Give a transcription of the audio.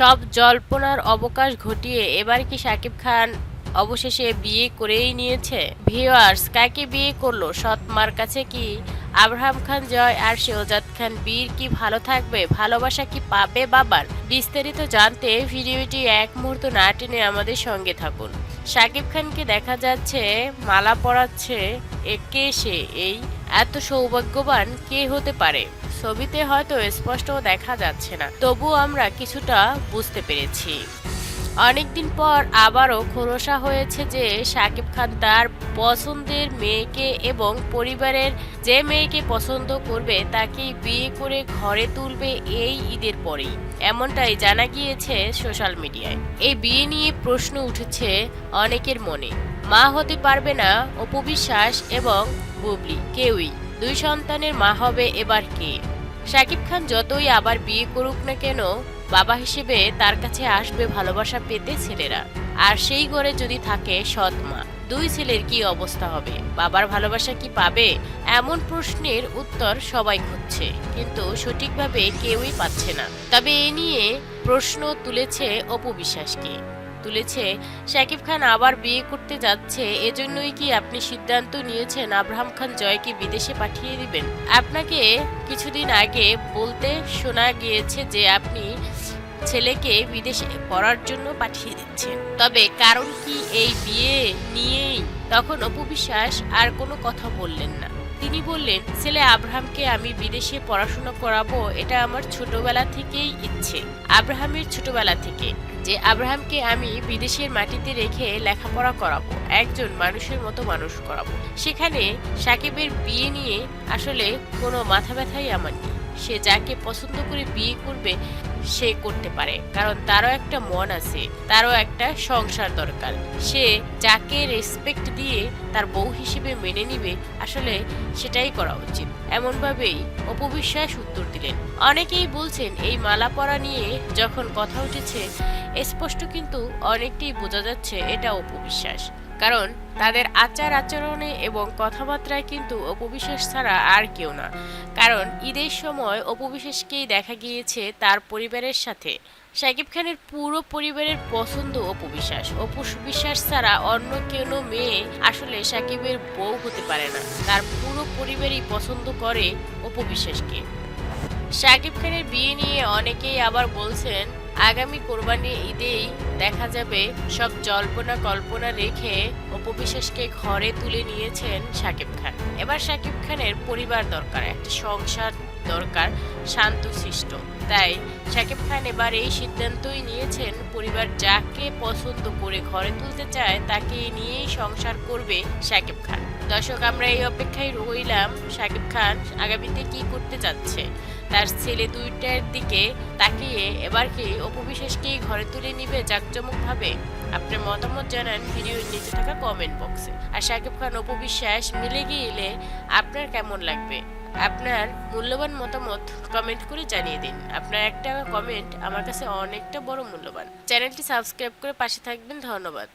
সব জল্পনার অবকাশ ঘটিয়ে এবার কি শাকিব খান অবশেষে বিয়ে করেই নিয়েছে? ভিওয়ার্স কাকে বিয়ে করল? সৎ মার কাছে কি আব্রাহাম খান জয় আর শেহজাদ খান বীর কি ভালো থাকবে? ভালোবাসা কি পাবে বাবার? বিস্তারিত জানতে ভিডিওটি এক মুহূর্ত না টেনে আমাদের সঙ্গে থাকুন। শাকিব খানকে দেখা যাচ্ছে মালা পরাচ্ছে কে সে। এই এত সৌভাগ্যবান কে হতে পারে? ছবিতে হয়তো স্পষ্ট দেখা যাচ্ছে না। তবু আমরা কিছুটা বুঝতে পেরেছি। অনেকদিন পর আবারও খোলসা হয়েছে যে শাকিব খান তার পছন্দের মেয়েকে এবং পরিবারের যে মেয়েকে পছন্দ করবে তাকে বিয়ে করে ঘরে তুলবে এই ঈদের পরেই। এমনটাই জানা গিয়েছে সোশ্যাল মিডিয়ায়। এই বিয়ে নিয়ে প্রশ্ন উঠেছে অনেকের মনে। মা হতে পারবে না অপবিশ্বাস এবং বুবলি। কেউই। দুই সন্তানের মা হবে এবার কে? শাকিব খান যতই আবার বিয়ে করুক না কেন, বাবা হিসেবে তার কাছে আসবে ভালোবাসা পেতে ছেলেরা। আর সেই ঘরে যদি থাকে সৎ মা, দুই ছেলের কি অবস্থা হবে? বাবার ভালোবাসা কি পাবে? এমন প্রশ্নের উত্তর সবাই খুঁজছে, কিন্তু সঠিকভাবে কেউই পাচ্ছে না। তবে এ নিয়ে প্রশ্ন তুলেছে অপু বিশ্বাসকে। তুলেছে। শাকিব খান আবার বিয়ে করতে যাচ্ছে। এজন্যই কি আপনি সিদ্ধান্ত নিয়েছেন আব্রাহাম খান জয়কে বিদেশে পাঠিয়ে দিবেন? আপনাকে কিছুদিন আগে বলতে শোনা গিয়েছে যে আপনি ছেলেকে বিদেশে পড়ার জন্য পাঠিয়ে দিচ্ছেন তবে কারণ কি এই বিয়ে নিয়েই? তখন অপু বিশ্বাস আর কোনো কথা বললেন না। তিনি বললেন, ছেলে আব্রাহামকে আমি বিদেশে পড়াশোনা করাবো, এটা আমার ছোটবেলা থেকেই ইচ্ছে। আব্রাহামের ছোটবেলা থেকে। যে আব্রাহামকে আমি বিদেশের মাটিতে রেখে লেখাপড়া করাবো, একজন মানুষের মতো মানুষ করাবো। সেখানে সাকিবের বিয়ে নিয়ে আসলে কোনো মাথা ব্যথাই আমার নেই। সে যাকে পছন্দ করে বিয়ে করবে, সে করতে পারে। কারণ তারও একটা মন আছে, তারও একটা সংসার দরকার। সে যাকে রেসপেক্ট দিয়ে তার বউ হিসেবে মেনে নিবে, আসলে সেটাই করা উচিত। এমনভাবেই অপবিশ্বাস উত্তর দিলেন। অনেকেই বলছেন, এই মালা পরা নিয়ে যখন কথা উঠেছে, স্পষ্ট কিন্তু অনেকটাই বোঝা যাচ্ছে এটা অপবিশ্বাস কারণ তাদের আচার আচরণে এবং কথাবার্তায় কিন্তু অপবিশ্বাস ছাড়া আর কেউ না। কারণ ঈদের সময় অপবিশ্বাসকেই দেখা গিয়েছে তার পরিবারের সাথে। শাকিব খানের পুরো পরিবারের পছন্দ অপবিশ্বাস। অপবিশ্বাস ছাড়া অন্য কোনো মেয়ে আসলে শাকিবের বউ হতে পারে না। তার পুরো পরিবারই পছন্দ করে অপবিশ্বাসকে। শাকিব খানের বিয়ে নিয়ে অনেকেই আবার বলছেন আগামী কোরবানি ঈদেই দেখা যাবে সব জল্পনা কল্পনা রেখে অপবিশ্বাসকে ঘরে তুলে নিয়েছেন শাকিব খান। এবার শাকিব খানের পরিবার দরকার, একটা সংসার দরকার, শান্ত, সৃষ্ট। তাই শাকিব খান এবার এই সিদ্ধান্তই নিয়েছেন, পরিবার যাকে পছন্দ করে ঘরে তুলতে চায় তাকে নিয়েই সংসার করবে শাকিব খান। দর্শক, আমরা এই অপেক্ষায় রইলাম। শাকিব খান আগামীতে কি করতে যাচ্ছে? তার ছেলে দুইটার দিকে তাকিয়ে এবার কি অপবিশ্বাসকেই ঘরে তুলে নিবে জাঁকজমকভাবে? আপনার মতামত জানান ভিডিওর নিচে থাকা কমেন্ট বক্সে আর শাকিব খান অপবিশ্বাস মিলে গিয়ে আপনার কেমন লাগবে? আপনার মূল্যবান মতামত কমেন্ট করে জানিয়ে দিন। আপনার একটা কমেন্ট আমার কাছে অনেকটা বড় মূল্যবান। চ্যানেলটি সাবস্ক্রাইব করে পাশে থাকবেন। ধন্যবাদ।